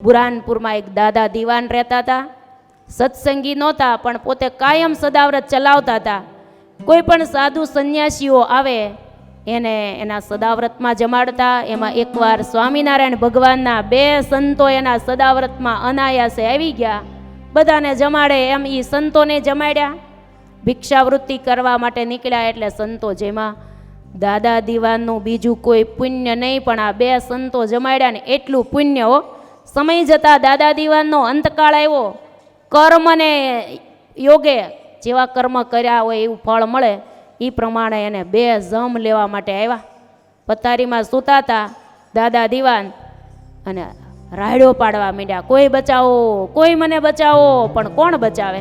બુરાનપુરમાં એક દાદા દીવાન રહેતા હતા. સત્સંગી નહોતા, પણ પોતે કાયમ સદાવ્રત ચલાવતા હતા. કોઈ પણ સાધુ સંન્યાસીઓ આવે, એને એના સદાવ્રતમાં જમાડતા, એમાં એકવાર સ્વામિનારાયણ ભગવાનના બે સંતો એના સદાવ્રતમાં અનાયાસે આવી ગયા. બધાને જમાડે એમ એ સંતોને જમાડ્યા. ભિક્ષાવૃત્તિ કરવા માટે નીકળ્યા એટલે સંતો જેમાં દાદા દીવાનનું બીજું કોઈ પુણ્ય નહીં, પણ આ બે સંતો જમાડ્યા ને એટલું પુણ્ય હો સમય જતાં દાદા દીવાનનો અંતકાળ આવ્યો. કર્મને યોગે જેવા કર્મ કર્યા હોય એવું ફળ મળે એ પ્રમાણે એને બે જમ લેવા માટે આવ્યા. પથારીમાં સૂતા હતા દાદા દીવાન અને રાયડો પાડવા માંડ્યા. કોઈ બચાવો, કોઈ મને બચાવો, પણ કોણ બચાવે?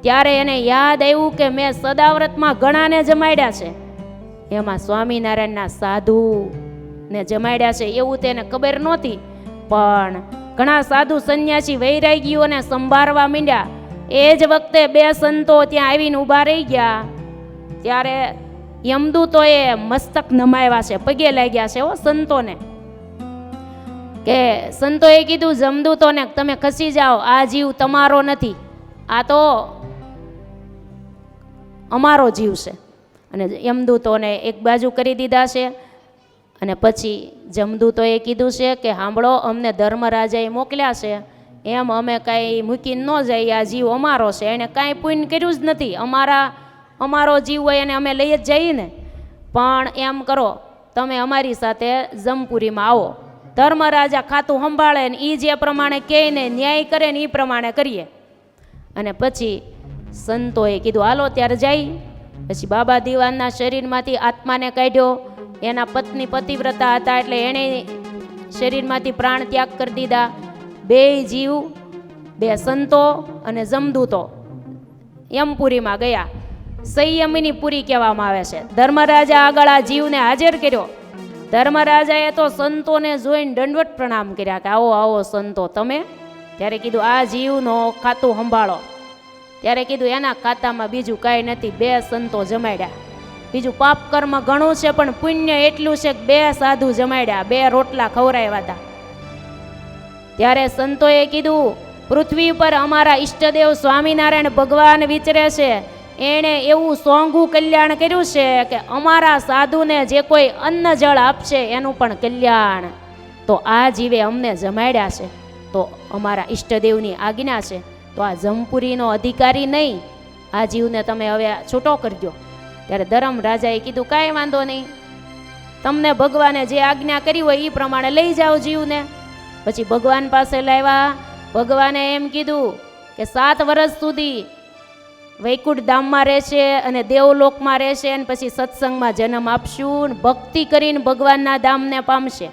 ત્યારે એને યાદ આવ્યું કે મેં સદાવ્રતમાં ઘણાને જમાડ્યા છે. એમાં સ્વામિનારાયણના સાધુ ને જમાડ્યા છે. એવું તેને ખબર નહોતી. પણ ઘણા સાધુ સંન્યાસી વૈરાગીઓને સંભાળવા માંડ્યા. એ જ વખતે બે સંતો ત્યાં આવીને ઊભા રહી ગયા. ત્યારે યમદૂતોએ મસ્તક નમાવ્યા છે, પગે લાગ્યા છે હો સંતોને. કે સંતોએ કીધું જમદૂતોને તમે ખસી જાઓ, આ જીવ તમારો નથી. આ તો અમારો જીવ છે. અને યમદૂતોને એક બાજુ કરી દીધા છે અને પછી જમદૂતોએ કીધું છે કે સાંભળો અમને ધર્મરાજાએ મોકલ્યા છે. એમ અમે કાંઈ મૂકીને ન જઈએ, આ જીવ અમારો છે. એણે કાંઈ પુણ્ય કર્યું જ નથી. અમારા, અમારો જીવ હોય એને અમે લઈ જ જઈએ ને. પણ એમ કરો, તમે અમારી સાથે જમપુરીમાં આવો. ધર્મરાજા ખાતું સંભાળે ને એ જે પ્રમાણે કહે ને ન્યાય કરે ને એ પ્રમાણે કરીએ. અને પછી સંતોએ કીધું, હાલો, ત્યારે જાય પછી બાબા દીવાનના શરીરમાંથી આત્માને કાઢ્યો. એના પત્ની પતિવ્રતા હતા એટલે એણે શરીરમાંથી પ્રાણ ત્યાગ કરી દીધા. બે જીવ, બે સંતો અને જમદૂતો યમપુરીમાં ગયા. સંયમીની પુરી કહેવામાં આવે છે. ધર્મરાજા આગળ આ જીવને હાજર કર્યો. ધર્મરાજાએ તો સંતોને જોઈને દંડવટ પ્રણામ કર્યા કે આવો આવો સંતો, તમે? ત્યારે કીધું, આ જીવનો ખાતું સંભાળો. ત્યારે કીધું, એના ખાતામાં બીજું કાંઈ નથી, બે સંતો જમાડ્યા. બીજું પાપ કર્મ ઘણું છે, પણ પુણ્ય એટલું છે કે બે સાધુ જમાડ્યા, બે રોટલા ખવરાવ્યા હતા. ત્યારે સંતોએ કીધું, પૃથ્વી પર અમારા ઈષ્ટદેવ સ્વામિનારાયણ ભગવાન વિચરે છે. એણે એવું સોંગું કલ્યાણ કર્યું છે કે અમારા સાધુને જે કોઈ અન્ન જળ આપશે એનું પણ કલ્યાણ. તો આ જીવે અમને જમાડ્યા છે. તો અમારા ઈષ્ટદેવની આજ્ઞા છે. તો આ જમપુરીનો અધિકારી નહીં. આ જીવને તમે હવે છૂટો કરજો ત્યારે ધરમ રાજાએ કીધું, કાંઈ વાંધો નહીં. તમને ભગવાને જે આજ્ઞા કરી હોય એ પ્રમાણે લઈ જાઓ જીવને. પછી ભગવાન પાસે લાવ્યા. ભગવાને એમ કીધું કે સાત વર્ષ સુધી વૈકુંઠ ધામમાં રહેશે અને દેવલોકમાં રહેશે અને પછી સત્સંગમાં જન્મ આપશું ભક્તિ કરીને ભગવાનના ધામને પામશે.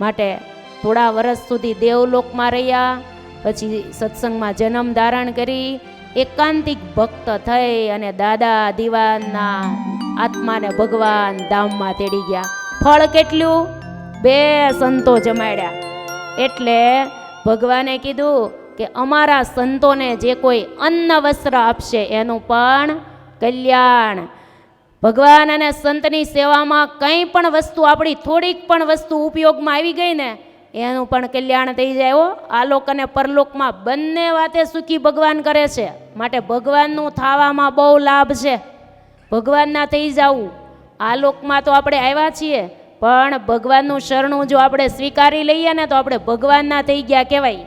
માટે થોડા વર્ષ સુધી દેવલોકમાં રહ્યા. પછી સત્સંગમાં જન્મ ધારણ કરી. એકાંતિક ભક્ત થઈ અને દાદા દીવાનના આત્માને ભગવાન ધામમાં તેડી ગયા. ફળ કેટલું? બે સંતો જમાડ્યા. એટલે ભગવાને કીધું કે અમારા સંતોને જે કોઈ અન્ન વસ્ત્ર આપશે એનું પણ કલ્યાણ. ભગવાન અને સંતની સેવામાં કંઈ પણ વસ્તુ, આપણી થોડીક પણ વસ્તુ ઉપયોગમાં આવી ગઈ ને એનું પણ કલ્યાણ થઈ જાય હો. આલોક અને પરલોકમાં બંને વાતે સુખી ભગવાન કરે છે. માટે ભગવાનનું થાવામાં બહુ લાભ છે. ભગવાનના થઈ જવું. આ લોકમાં તો આપણે આવ્યા છીએ. પણ ભગવાનનું શરણું જો આપણે સ્વીકારી લઈએ ને તો આપણે ભગવાનના થઈ ગયા કહેવાય.